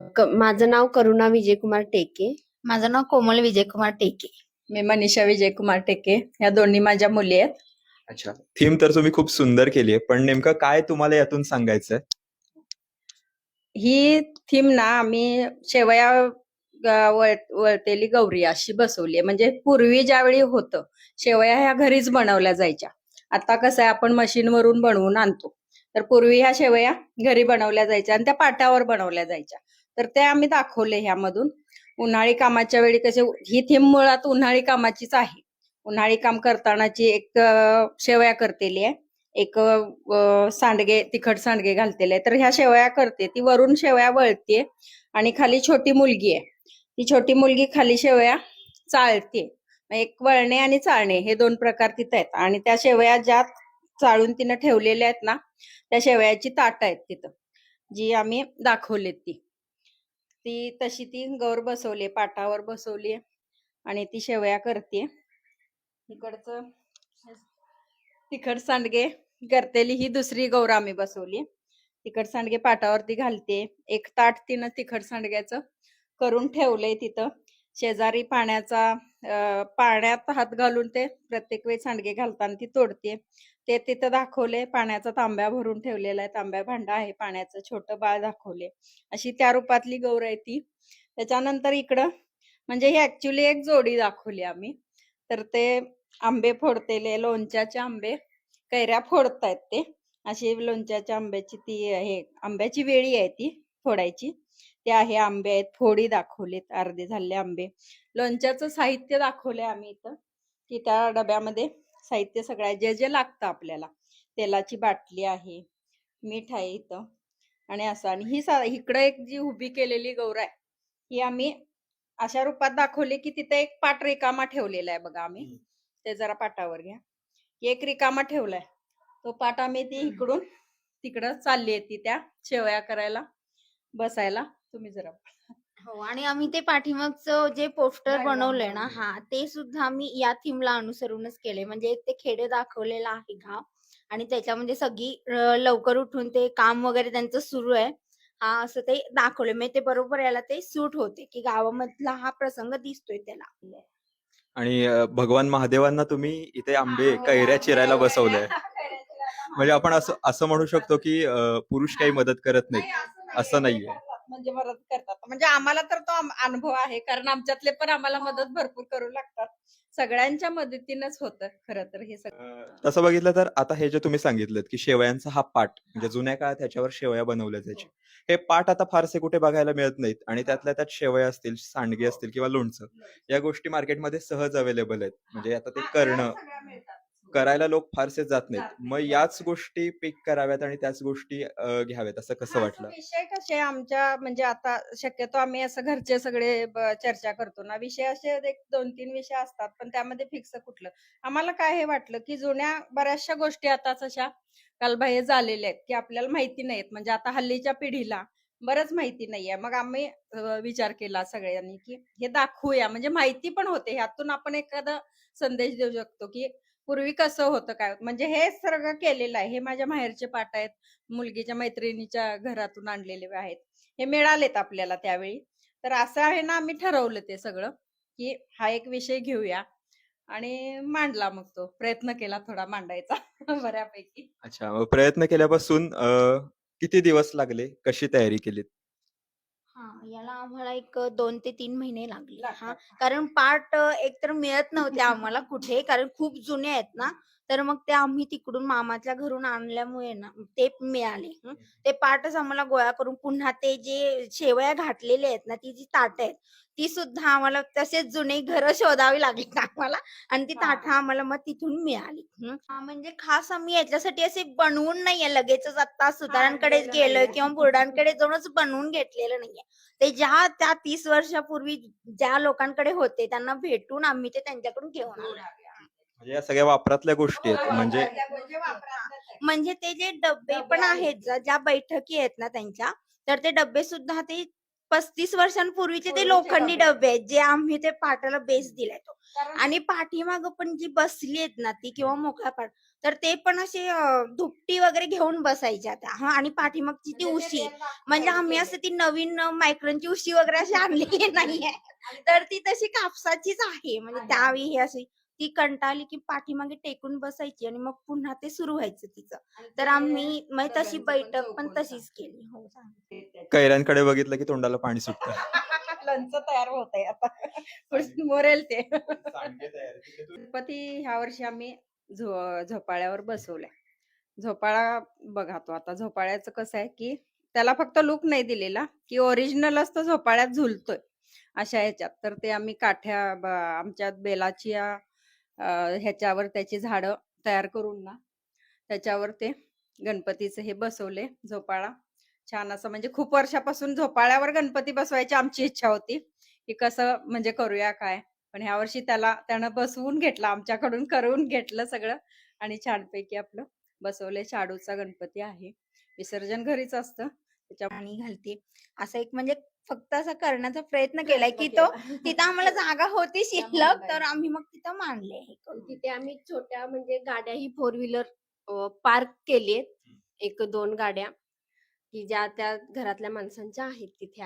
क- माझं नाव करुणा विजयकुमार टेके. माझं नाव कोमल विजयकुमार टेके. मी मनीषा विजयकुमार टेके. ह्या दोन्ही माझ्या मुली आहेत. अच्छा. थीम तर तुम्ही खूप सुंदर केली आहे पण नेमकं काय तुम्हाला यातून सांगायचंय? ही थीम ना आम्ही शेवया ग- वळ- वळतेली गौरी अशी बसवली आहे. म्हणजे पूर्वी ज्यावेळी होतं शेवया ह्या घरीच बनवल्या जायच्या. आता कसं आहे आपण मशीनवरून बनवून आणतो. तर पूर्वी ह्या शेवया घरी बनवल्या जायच्या आणि त्या पाट्यावर बनवल्या जायच्या. तर ते आम्ही दाखवले ह्यामधून. उन्हाळी कामाच्या वेळी कसे ही थीम मुळात उन्हाळी कामाचीच आहे. उन्हाळी काम करतानाची एक शेवया करतेली आहे. एक सांडगे तिखट सांडगे घालतेले आहे. तर ह्या शेवया करते. ती वरून शेवया वळते आणि खाली छोटी मुलगी आहे. ती छोटी मुलगी खाली शेवया चाळते. एक वळणे आणि चाळणे हे दोन प्रकार तिथं आहेत. आणि त्या शेवया ज्या चाळून तिनं ठेवलेल्या आहेत ना त्या शेवयाची ताट आहेत तिथं जी आम्ही दाखवलीत ती. ती तशी ती गौर बसवली पाटावर बसवली आणि ती शेवया करते इकडचं तिखट सांडगे करतेली ही दुसरी गौर आम्ही बसवली तिखट सांडगे पाटावरती घालते एक ताट तिनं तिखट सांडग्याचं करून ठेवलंय तिथं. शेजारी पाण्याचा पाण्यात हात घालून ते प्रत्येक वेळी सांडगे घालताना ती तोडते. ते तिथं दाखवले पाण्याचा तांब्या भरून ठेवलेला आहे तांब्या भांडा आहे पाण्याचं छोटं बाळ दाखवले. अशी त्या रूपातली गौर आहे ती. त्याच्यानंतर इकडं म्हणजे ही ऍक्च्युली एक जोडी दाखवली आम्ही. तर ते आंबे फोडतेले लोणच्याचे आंबे कैऱ्या फोडतायत ते. अशी लोणच्याच्या आंब्याची ती हे आंब्याची वेळी आहे ती फोडायची. ते आहे आंबे आहेत फोडी दाखवलीत अर्धे झालेले आंबे. लोणच्याचं साहित्य दाखवलंय आम्ही इथं की त्या डब्यामध्ये साहित्य सगळं जे जे लागतं आपल्याला. तेलाची बाटली आहे मीठ आहे इथं. आणि असं आणि ही सा इकडं एक जी उभी केलेली गौर आहे ही आम्ही अशा रूपात दाखवली की तिथे एक पाट रिकामा ठेवलेला आहे बघा आम्ही. ते जरा पाटावर घ्या. एक रिकामा ठेवलाय. तो पाट आम्ही ती इकडून तिकडं चालली आहे ती त्या शेवया करायला बसायला. तुम्ही जरा हो आणि आम्ही ते पाठीमागचं जे पोस्टर बनवलंय ना. हा ते सुद्धा आम्ही या थीमला अनुसरूनच केले म्हणजे एक ते खेडे दाखवलेलं आहे गाव आणि त्याच्यामध्ये सगळी लवकर उठून ते काम वगैरे त्यांचं सुरू आहे. हा असं ते दाखवले म्हणजे ते बरोबर याला ते सूट होते की गावामधला हा प्रसंग दिसतोय त्याला. आणि भगवान महादेवांना तुम्ही इथे आंबे हो, कैऱ्या चिरायला बसवलंय. म्हणजे आपण असं असं म्हणू शकतो की पुरुष काही मदत करत नाही, असं नाहीये. म्हणजे मदत करतात. म्हणजे आम्हाला तर तो अनुभव आहे. कारण आमच्यातले पण आम्हाला मदत भरपूर करू लागतात. सगळ्यांच्या मदतीनंच होतं खरं तर हे सगळं. तसं बघितलं तर आता हे जे तुम्ही सांगितलं की शेवयांचा हा पाट म्हणजे जुन्या काळात ह्याच्यावर शेवया बनवल्या जायच्या हे. पाट आता फारसे कुठे बघायला मिळत नाहीत आणि त्यातल्या त्यात शेवया असतील सांडगे असतील किंवा लोणचं या गोष्टी मार्केटमध्ये सहज अवेलेबल आहेत. म्हणजे आता ते हा, करणं. करायला लोक फारसे जात नाहीत. मग याच गोष्टी पिक कराव्यात आणि त्याच गोष्टी अं, घ्याव्यात असं कसं हा, वाटलं? विषय कसे आमच्या म्हणजे आता शक्यतो आम्ही असं घरचे सगळे ब- चर्चा करतो ना. विषय असे एक दोन तीन विषय असतात पण त्यामध्ये फिक्स कुठलं? आम्हाला काय हे वाटलं की जुन्या बऱ्याचशा गोष्टी आताच अशा कालबाह्य झालेल्या आहेत की आपल्याला माहिती नाहीत. म्हणजे आता हल्लीच्या पिढीला बरंच माहिती नाहीये. मग आम्ही अं, विचार केला सगळ्यांनी की हे दाखवूया. म्हणजे माहिती पण होते. ह्यातून आपण एखादा संदेश देऊ शकतो की पूर्वी कसं होतं काय? होतं. म्हणजे हे सगळं केलेलं आहे. हे माझ्या माहेरचे पाठ आहेत. मुलगीच्या मैत्रिणीच्या घरातून आणलेले आहेत. हे मिळालेत आपल्याला त्यावेळी. तर असं आहे ना आम्ही ठरवलं ते सगळं की हा एक विषय घेऊया आणि मांडला मग तो. प्रयत्न केला थोडा मांडायचा बऱ्यापैकी. अच्छा मग प्रयत्न केल्यापासून किती दिवस लागले? कशी तयारी केलीत? हा याला आम्हाला एक दोन ते तीन महिने लागले हा. कारण पार्ट एकतर मिळत नव्हते आम्हाला कुठे कारण खूप जुने आहेत ना तर मग ते आम्ही तिकडून मामाच्या घरून आणल्यामुळे ना ते मिळाले हं. ते पार्टच आम्हाला गोळा करून पुन्हा ते जे शेवया घातलेले आहेत ना ती जी ताट आहेत ती सुद्धा आम्हाला तसेच जुने घर शोधावी लागली आम्हाला आणि ती हा. ताटं आम्हाला मग तिथून मिळाली हं. हा, म्हणजे खास आम्ही याच्यासाठी असे बनवून नाहीये लगेचच आता सुतारांकडेच आणलेलं गेलोय नाहीये. किंवा बोर्डांकडे जाऊनच बनवून घेतलेलं नाहीये ते ज्या त्या तीस वर्षापूर्वी ज्या लोकांकडे होते त्यांना भेटून आम्ही ते त्यांच्याकडून घेऊन आलो या सगळ्या वापरातल्या गोष्टी आहेत म्हणजे म्हणजे वापरातल्याच आहेत. म्हणजे ते जे डब्बे डबे पण आहेत. ज्या- ज्या बैठकी आहेत ना त्यांच्या तर ते डब्बे सुद्धा ते पस्तीस वर्षांपूर्वीचे ते पूर्वीचे लोखंडी डबे. डबे आहेत जे आम्ही ते पाटाला बेस दिलाय तो आणि पाठीमाग पण जी बसली आहेत ना ती किंवा मोकळा पाठ तर ते पण असे अं, धुपटी वगैरे घेऊन बसायच्या त्या हा आणि पाठीमागची ती उशी म्हणजे आम्ही असं ती नवीन अं, मायक्रनची उशी वगैरे अशी आणलेली नाहीये तर ती तशी कापसाचीच आहे म्हणजे आहे. त्यावेळी हे अशी ती कंटाळली की पाठीमागे टेकून बसायची आणि मग पुन्हा ते सुरू व्हायचं तिचं. तर आम्ही मग तशी बैठक पण तशीच केली. हो. कैऱ्यांकडे बघितलं की तोंडाला पाणी सुटतं. लोणचं तयार होत आहे आता मोरेल ते. गणपती ह्या वर्षी आम्ही झो झोपाळ्यावर बसवलाय. झोपाळा बघा तो. आता झोपाळ्याचं कसं आहे की त्याला फक्त लुक नाही दिलेला की ओरिजिनलच तो झोपाळ्यात झुलतोय अशा ह्याच्यात. तर ते आम्ही काठ्या ब- आमच्या बेलाची ह्याच्यावर त्याची झाडं तयार करून ना त्याच्यावर ते गणपतीचं हे बसवले झोपाळा. छान असं म्हणजे खूप वर्षापासून झोपाळ्यावर गणपती बसवायची आमची इच्छा होती की कसं म्हणजे करूया काय? पण ह्या वर्षी त्याला त्यानं बसवून घेतलं आमच्याकडून करून घेतलं सगळं आणि छानपैकी आपलं बसवले. शाडूचा गणपती आहे. विसर्जन घरीच असतं. त्याच्या आणि घालते. असं एक म्हणजे फक्त असा करण्याचा प्रयत्न केलाय की तो तिथं आम्हाला जागा होती शिल्लक. तर आम्ही मग तिथं मांडले हे करून. तिथे आम्ही छोट्या म्हणजे गाड्या ही फोर व्हीलर पार्क केली एक दोन गाड्या की ज्या त्या घरातल्या माणसांच्या आहेत तिथे